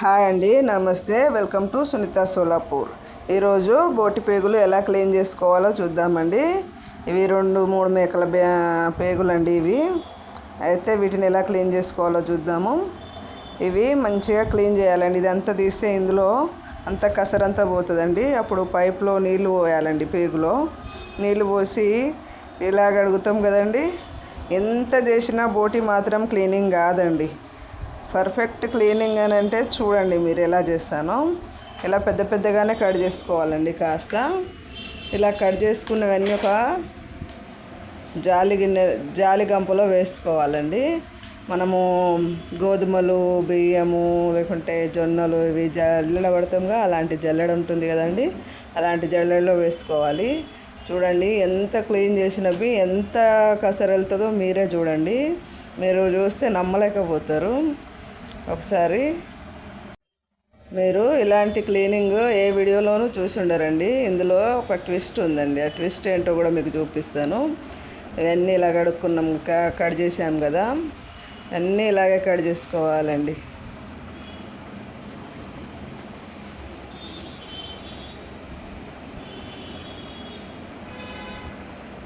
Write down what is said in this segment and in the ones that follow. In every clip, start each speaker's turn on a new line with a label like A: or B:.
A: Hi అండి నమస్తే. Welcome to Sunitha Solapur. ఈరోజు బోటి పేగులు ఎలా క్లీన్ చేసుకోవాలో చూద్దామండి. ఇవి రెండు మూడు మేకల పేగులు అండి ఇవి. అయితే వీటిని ఎలా క్లీన్ చేసుకోవాలో చూద్దాము. ఇవి మంచిగా క్లీన్ చేయాలండి. ఇదంతా తీస్తే ఇందులో అంత కసరంతా పోతుందండి. అప్పుడు పైప్లో నీళ్ళు పోయాలండి పేగులో. నీళ్ళు పోసి ఇలాగ అడుగుతాం కదండి. ఎంత చేసినా బోటి మాత్రం క్లీనింగ్ కాదండి. పర్ఫెక్ట్ క్లీనింగ్ అని అంటే చూడండి మీరు ఎలా చేస్తానో. ఇలా పెద్ద పెద్దగానే కట్ చేసుకోవాలండి కాస్త. ఇలా కట్ చేసుకున్నవన్నీ ఒక జాలి గిన్నె జాలి గంపలో వేసుకోవాలండి. మనము గోధుమలు బియ్యము లేకుంటే జొన్నలు ఇవి జల్లెడ పడతాంగా అలాంటి జల్లెడ ఉంటుంది కదండి. అలాంటి జల్లెడలో వేసుకోవాలి. చూడండి ఎంత క్లీన్ చేసినవి ఎంత కసరు వెళ్తుందో మీరే చూడండి. మీరు చూస్తే నమ్మలేకపోతారు. ఒకసారి మీరు ఇలాంటి క్లీనింగ్ ఏ వీడియోలోనూ చూసి ఉండరండి. ఇందులో ఒక ట్విస్ట్ ఉందండి. ఆ ట్విస్ట్ ఏంటో కూడా మీకు చూపిస్తాను. ఇవన్నీ ఇలా కడుక్కున్నాం క- కట్ చేసాం కదా. అన్నీ ఇలాగే కట్ చేసుకోవాలండి.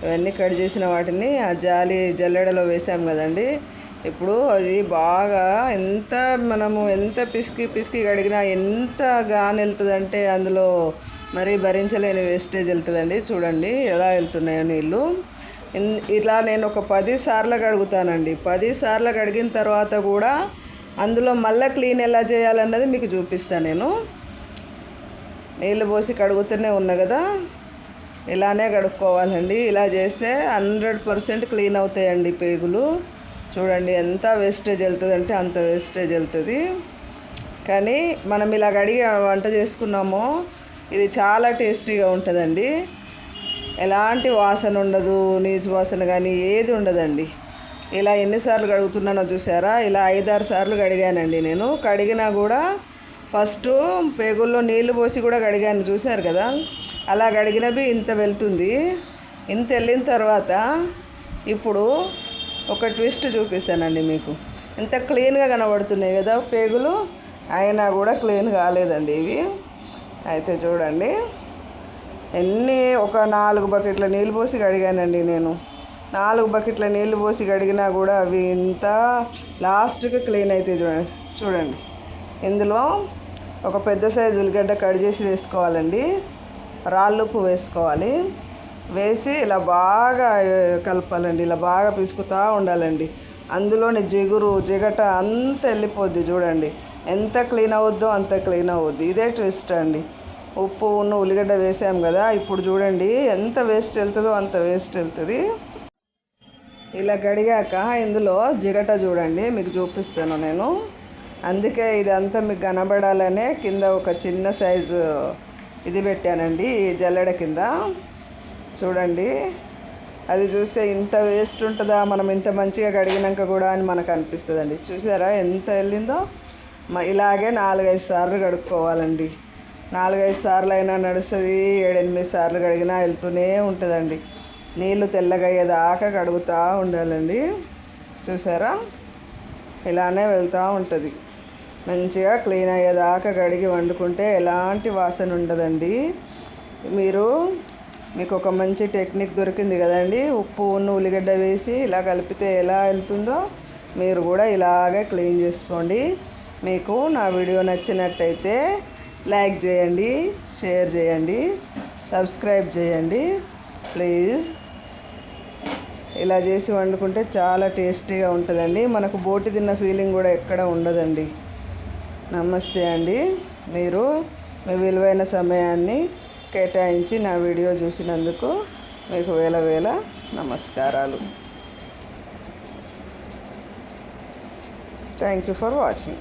A: ఇవన్నీ కట్ చేసిన వాటిని ఆ జాలి జల్లెడలో వేసాం కదండి. ఇప్పుడు అది బాగా ఎంత మనము ఎంత పిసికి పిసికి కడిగినా ఎంత గాని వెళ్తుందంటే అందులో మరీ భరించలేని వేస్టేజ్ వెళ్తుందండి. చూడండి ఎలా వెళ్తున్నాయో నీళ్ళు. ఇలా నేను ఒక పది సార్లు కడుగుతానండి. పది సార్లు కడిగిన తర్వాత కూడా అందులో మళ్ళీ క్లీన్ ఎలా చేయాలన్నది మీకు చూపిస్తాను నేను. నీళ్ళు పోసి కడుగుతూనే ఉన్నా కదా. ఇలానే కడుక్కోవాలండి. ఇలా చేస్తే హండ్రెడ్ పర్సెంట్ క్లీన్ అవుతాయండి పేగులు. చూడండి ఎంత వేస్టేజ్ వెళ్తుంది అంటే అంత వేస్టేజ్ వెళ్తుంది. కానీ మనం ఇలా కడిగి వంట చేసుకున్నామో ఇది చాలా టేస్టీగా ఉంటుందండి. ఎలాంటి వాసన ఉండదు నీచు వాసన కానీ ఏది ఉండదండి. ఇలా ఎన్నిసార్లు కడుగుతున్నానో చూసారా? ఇలా ఐదారు సార్లు కడిగానండి నేను. కడిగినా కూడా ఫస్ట్ పేగుల్లో నీళ్ళు పోసి కూడా కడిగాను చూశారు కదా? అలా కడిగినవి ఇంత వెళ్తుంది. ఇంత వెళ్ళిన తర్వాత ఇప్పుడు ఒక ట్విస్ట్ చూపిస్తానండి మీకు. ఇంత క్లీన్గా కనబడుతున్నాయి కదా పేగులు అయినా కూడా క్లీన్ కాలేదండి ఇవి. అయితే చూడండి. ఎన్ని ఒక నాలుగు బకెట్ల నీళ్ళు పోసి కడిగానండి నేను. నాలుగు బకెట్ల నీళ్ళు పోసి కడిగినా కూడా అవి ఇంత లాస్ట్కి క్లీన్ అయితే చూడండి. చూడండి. ఇందులో ఒక పెద్ద సైజు ఉల్లిగడ్డ కట్ చేసి వేసుకోవాలండి. రాళ్ళు ఉప్పు వేసుకోవాలి. వేసి ఇలా బాగా కలపాలండి. ఇలా బాగా పిసుకుతూ ఉండాలండి. అందులోని జిగురు జిగట అంత వెళ్ళిపోద్ది చూడండి. ఎంత క్లీన్ అవుద్దో అంత క్లీన్ అవుద్ది. ఇదే ట్విస్ట్ అండి. ఉప్పు ఉన్న ఉల్లిగడ్డ వేసాం కదా ఇప్పుడు చూడండి ఎంత వేస్ట్ వెళ్తుందో అంత వేస్ట్ వెళ్తుంది. ఇలా గడిగాక ఇందులో జిగట చూడండి మీకు చూపిస్తాను నేను. అందుకే ఇదంతా మీకు కనబడాలనే కింద ఒక చిన్న సైజు ఇది పెట్టానండి ఈ జల్లెడ కింద. చూడండి. అది చూస్తే ఇంత వేస్ట్ ఉంటుందా? మనం ఇంత మంచిగా కడిగినాక కూడా అని మనకు అనిపిస్తుందండి. చూసారా? ఎంత వెళ్ళిందో? ఇలాగే నాలుగైదు సార్లు కడుక్కోవాలండి. నాలుగైదు సార్లు అయినా నడుస్తుంది ఏడెనిమిది సార్లు కడిగినా వెళ్తూనే ఉంటుందండి. నీళ్ళు తెల్లగయ్యేదాకా కడుగుతూ ఉండాలండి. చూసారా? ఇలానే వెళ్తూ ఉంటుంది. మంచిగా క్లీన్ అయ్యేదాకా కడిగి వండుకుంటే ఎలాంటి వాసన ఉండదండి. మీరు మీకు ఒక మంచి టెక్నిక్ దొరికింది కదండి. ఉప్పు ఉన్న ఉల్లిగడ్డ వేసి ఇలా కలిపితే ఎలా వెళ్తుందో మీరు కూడా ఇలాగే క్లీన్ చేసుకోండి. మీకు నా వీడియో నచ్చినట్టయితే లైక్ చేయండి షేర్ చేయండి సబ్స్క్రైబ్ చేయండి. ప్లీజ్. ఇలా చేసి వండుకుంటే చాలా టేస్టీగా ఉంటుందండి. మనకు బోటి తిన్న ఫీలింగ్ కూడా ఎక్కడ ఉండదండి. నమస్తే అండి. మీరు మీ విలువైన సమయాన్ని కేటాయించి నా వీడియో చూసినందుకు మీకు వేల వేల నమస్కారాలు. Thank you for watching